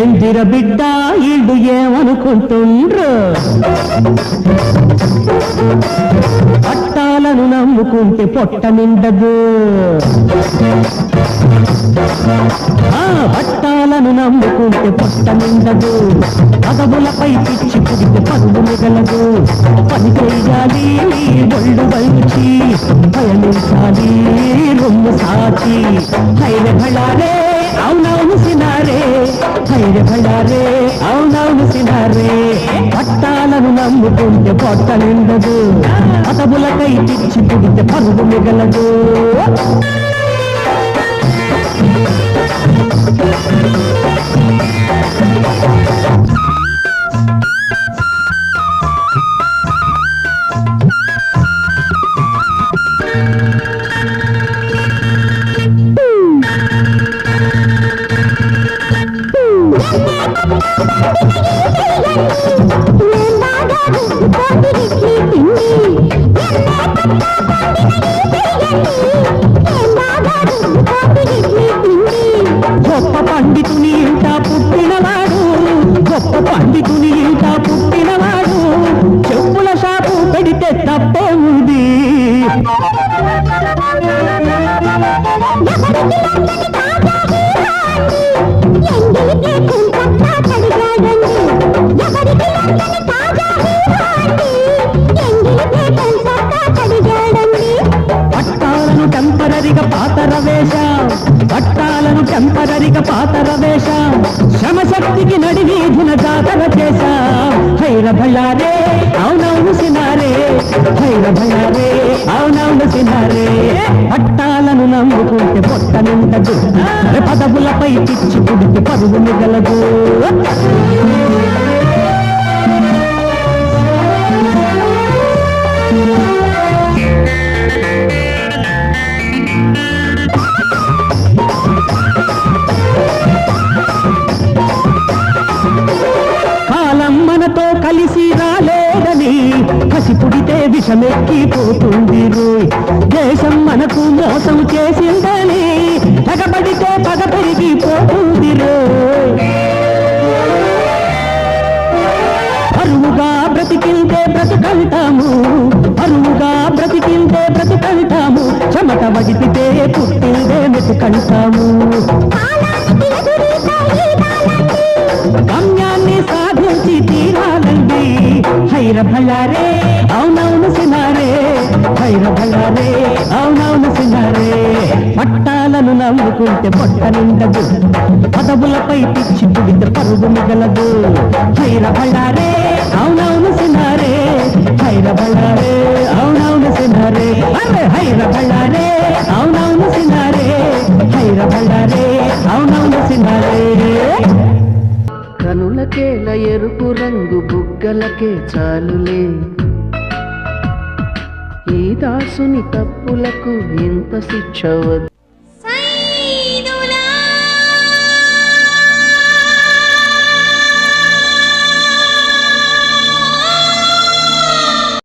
ఎందిర బిడ్డ ఇల్లు ఏమనుకుంటుండ్రు? పట్టాలను నమ్ముకుంటే పొట్ట నిండదు. పట్టాలను నమ్ముకుంటే పొట్ట నిండదు. పదవులపై పిచ్చి పుడితే పరువు మిగలదు పని చేయాలి ఒళ్ళు వంచి. భయమించాలి రొమ్ము సాచి. హైరే భళారే అవునవును సినారే. హైరే భళారే అవునవును సినారే. పట్టాలను నమ్ముకుంటే పొట్ట నిండదు. పదవులపై పిచ్చి పుడితే పరుగు మిగలదు. పండితుని ఇంట పుట్టినవాడు గొప్ప పండితుని ఇంట పుట్టినవాడు చెప్పుల షాపు పెడితే తప్పేముంది పట్టాలను శ్రమశక్తికి నడివీధున జాతర చేశా. హైర భయారే అవునవును సినారే హైర భయారే అవునవును సినారే పట్టాలను నమ్ముకుంటే పొట్ట నిండదు. పదవులపై పిచ్చి పుడికి పరువు మిగలదు. కలిసి రాలేదని కసి పుడితే విషమెక్కిపోతుంది రోయ్ దేశం మనకు మోసం చేసిందని పగబడితే పగ పెరిగిపోతుంది రోయ్ పరువుగా బ్రతికిందే బ్రతుకంటాము అరువుగా బ్రతికిందే బ్రతుకంటాము చెమట వడిపితే పుట్టిందే మెతుకంటాము. హైర భయారే అవునవును సినారే పట్టాలను నమ్ముకుంటే పొట్ట నిండదు. పదవులపై పిచ్చి పుడితే పరుగు మిగలదు. హైర భయారే. అవునవును సినారే హైర భయారే. అవునవును సినారే అరే హైర భయారే. అవునవును సినారే హైర భయారే. అవునవును సినారే కనులకేల ఎరుపు రంగు బుగ్గలకే చాలులే. ఈ దాసుని తప్పులకు ఎంత శిక్ష వద్దు?